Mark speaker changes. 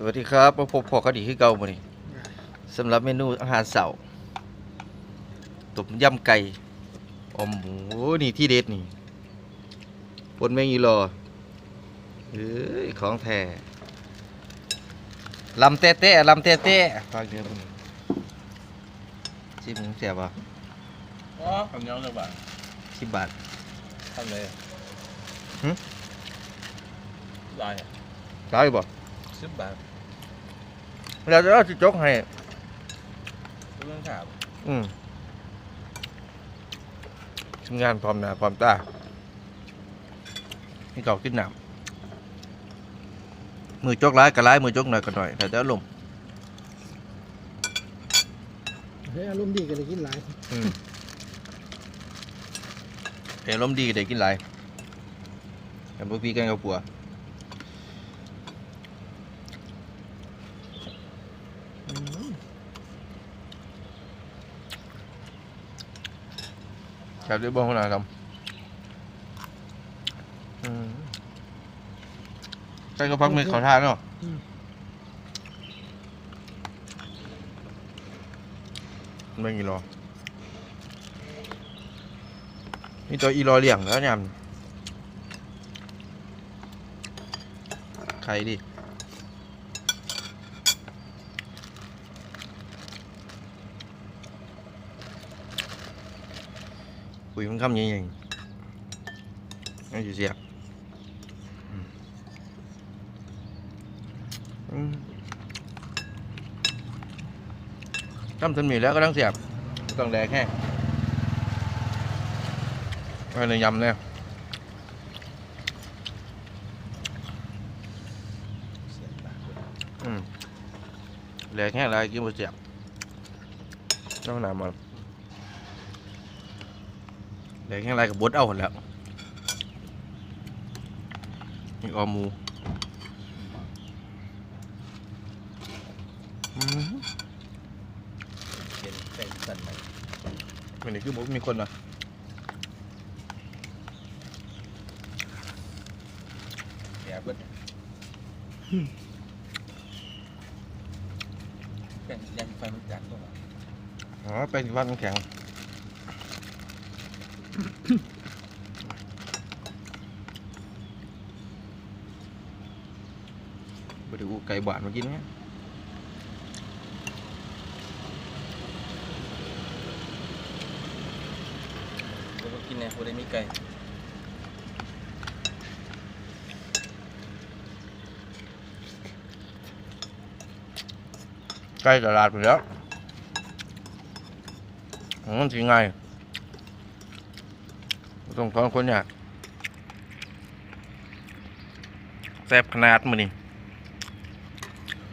Speaker 1: สวัสดีครับมาพบพอคดีคือเก่ามื้อนี้สำหรับเมนูอาหารเสาร์ต้มยำไก่อมหมูนี่ที่เด็ดนี่ปนแมงอีรอเอ้ยของแท้ลำเต้เต้ลำเต้เต้ฟังเดี๋ยวมึงชิมเสียบ่
Speaker 2: อ๋อคำนี้เลยบ้าง
Speaker 1: สิบบาท
Speaker 2: ทำเลย
Speaker 1: หึ
Speaker 2: ลายอะ
Speaker 1: ได้บ่
Speaker 2: สิบบาท
Speaker 1: เราจะเอาสิจกให้
Speaker 2: เรื่องข่าว
Speaker 1: อืมทำงานพร้อมหน้าพร้อมตาให้เขากินน้ำมือจกร้ายก็ร้ายมือจกหน่อยก็หน่อยแต่จะลมณ์
Speaker 3: เฮ้ยอารมณ์ดีก็เลยกินหลาย
Speaker 1: อืมแต่ลมณ์ดีก็ได้กินหลายแต่พวกพี่กันกับปัวอืม ครับด้วยบ้องขนาดครับอืมใช่ก็พักมือเขาทานเนาะไม่กี่รอ มีตัวอีรอเลี่ยงแล้วยำใคุยมันคำยังไงนั่นอยู่เสียบอืมอืมคำทันมีแล้วก็ต้องเสียบต้องแดกแห้งไว้ในยำเนี่ยอืมแหลกแห้งอะไรกินบ่เจ็บต้องนำมา แหลกแห้งอะไรกับบดเอาหมดแล้วนี่ออมหมูอืม
Speaker 2: เป็นเป็นสันไหม
Speaker 1: วันนี้คือบ่มีคนเหรอ
Speaker 2: แกเบิดเป็นยันไฟมันจัดตัว
Speaker 1: อ๋อไปที่บ้านมันแข็ง ไปดูไก่บ้านมากินเนี่ย
Speaker 2: เดี๋ยวกินเนี่ยกูได้มีไก่
Speaker 1: ใกล้ตลาดไปแล้วมันสิไงายบ่ต้องสอนคนยากแซ่บขนาดมือนี่